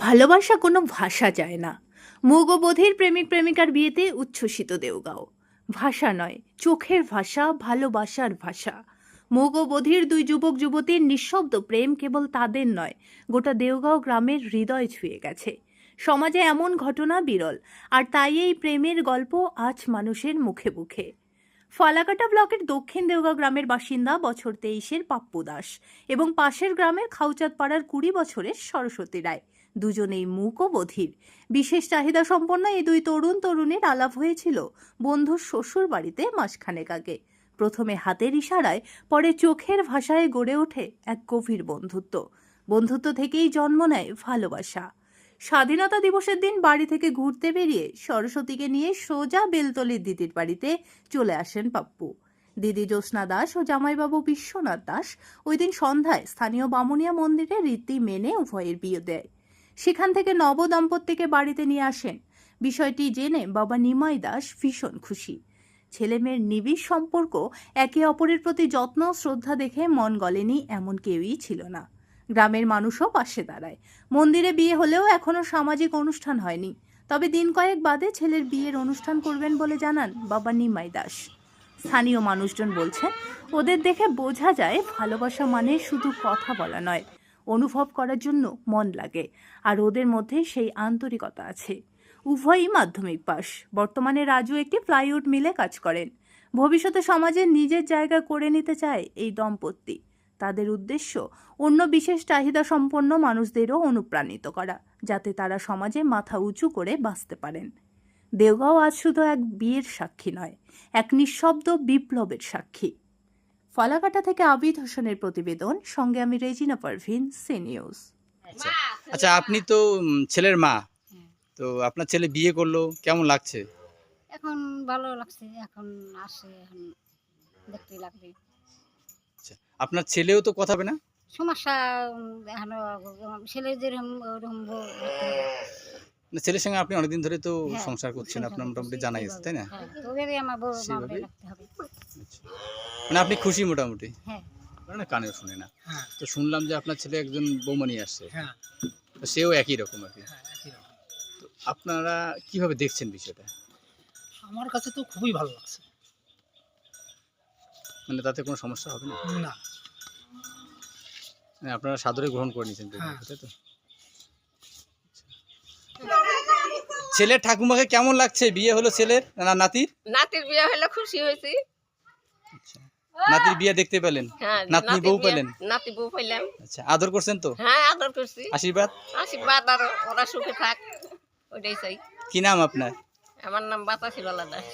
ভালোবাসা কোনো ভাষা যায় না। মুগবধির প্রেমিক প্রেমিকার বিয়েতে উচ্ছ্বসিত দেওগাঁও। ভাষা নয়, চোখের ভাষা, ভালোবাসার ভাষা। মুগবধির দুই যুবক যুবতীর নিঃশব্দ প্রেম কেবল তাদের নয়, গোটা দেওগাঁও গ্রামের হৃদয় ছুঁয়ে গেছে। সমাজে এমন ঘটনা বিরল, আর তাই এই প্রেমের গল্প আজ মানুষের মুখে মুখে। ফালাকাটা ব্লকের দক্ষিণ দেওগাঁও গ্রামের বাসিন্দা বছর তেইশের পাপ্পু দাস এবং পাশের গ্রামের খাউচাঁদ পাড়ার কুড়ি বছরের সরস্বতী রায়। দুজনেই মূক ও বধির। বিশেষ চাহিদা সম্পন্ন এই দুই তরুণ তরুণীর আলাপ হয়েছিল বন্ধুর শ্বশুর বাড়িতে মাসখানেক আগে। প্রথমে হাতের ইশারায়, পরে চোখের ভাষায় গড়ে ওঠে এক গভীর বন্ধুত্ব। বন্ধুত্ব থেকেই জন্ম নেয় ভালোবাসা। স্বাধীনতা দিবসের দিন বাড়ি থেকে ঘুরতে বেরিয়ে সরস্বতীকে নিয়ে সোজা বেলতলির দিদির বাড়িতে চলে আসেন পাপ্পু। দিদি জ্যোৎস্না দাস ও জামাইবাবু বিশ্বনাথ দাস ওই দিন সন্ধ্যায় স্থানীয় বামুনিয়া মন্দিরে রীতি মেনে উভয়ের বিয়ে দেয়। সেখান থেকে নব দম্পতিকে বাড়িতে নিয়ে আসেন। বিষয়টি জেনে বাবা নিমাই দাস ভীষণ খুশি। ছেলে মেয়ের নিবিড় সম্পর্ক একে অপরের প্রতি যত্ন শ্রদ্ধা দেখে মন গলেনি এমন কেউই ছিল না। গ্রামের মানুষও পাশে দাঁড়ায়। মন্দিরে বিয়ে হলেও এখনও সামাজিক অনুষ্ঠান হয়নি। তবে দিন কয়েক বাদে ছেলের বিয়ের অনুষ্ঠান করবেন বলে জানান বাবা নিমাই দাস। স্থানীয় মানুষজন বলছেন, ওদের দেখে বোঝা যায় ভালোবাসা মানে শুধু কথা বলা নয়। অনুভব করার জন্য মন লাগে, আর ওদের মধ্যে সেই আন্তরিকতা আছে। উভয়ই মাধ্যমিক পাশ। বর্তমানে রাজু একটি প্লাইউড মিলে কাজ করেন। ভবিষ্যতে সমাজে নিজের জায়গা করে নিতে চায় এই দম্পতি। তাদের উদ্দেশ্য, অন্য বিশেষ চাহিদা সম্পন্ন মানুষদেরও অনুপ্রাণিত করা, যাতে তারা সমাজে মাথা উঁচু করে বাঁচতে পারেন। দেওগাঁও আজ শুধু এক বিয়ের সাক্ষী নয়, এক নিঃশব্দ বিপ্লবের সাক্ষী। ফালাকাটা থেকে আবিদ হোসেনের প্রতিবেদন। সঙ্গে আমি রেজিনা পারভিন সি নিউজ আচ্ছা আচ্ছা আপনি তো ছেলের মা। তো আপনার ছেলে বিয়ে করল কেমন লাগছে? এখন ভালো লাগছে এখন আসে এখন দেখতে লাগবে। আচ্ছা আপনার ছেলেও তো কথা হবে না? সমস্যা এখন ছেলে যেরকম ওরকম মানে ছেলের সঙ্গে আপনি অনেকদিন ধরে তো হ্যাঁ, সংসার করছেন আপনার মোটামুটি জানাই আছে তাই না? হ্যাঁ, আমার বউ সেইভাবে? হবে। মানে আপনি খুশি মোটামুটি? হ্যাঁ। না কানেও শুনে না। হ্যাঁ। তো শুনলাম যে আপনার ছেলে একজন বৌমনি আসছে। হ্যাঁ। তো সেও একই রকম আর কি। হ্যাঁ একই রকম। তো আপনারা কীভাবে দেখছেন বিষয়টা? আমার কাছে তো খুবই ভালো লাগছে। মানে তাতে কোনো সমস্যা হবে না? না। মানে আপনারা সাদরে গ্রহণ করে নিয়েছেন। তাই তো? ছেলের ঠাকুমাকে কেমন লাগছে? বিয়ে হলো ছেলের না নাতির? নাতির বিয়ে হলে খুশি হয়েছি। আচ্ছা। নাতির বিয়ে দেখতে পেলেন? হ্যাঁ নাতনি বউ পেলেন? নাতি বউ পেলাম। আচ্ছা আদর করছেন তো? হ্যাঁ আদর করছি। আশীর্বাদ? আশীর্বাদ আর ওরা সুখে থাক ওইটাই চাই। কি নাম আপনার? আমার নাম বাতাসি বালা দাস।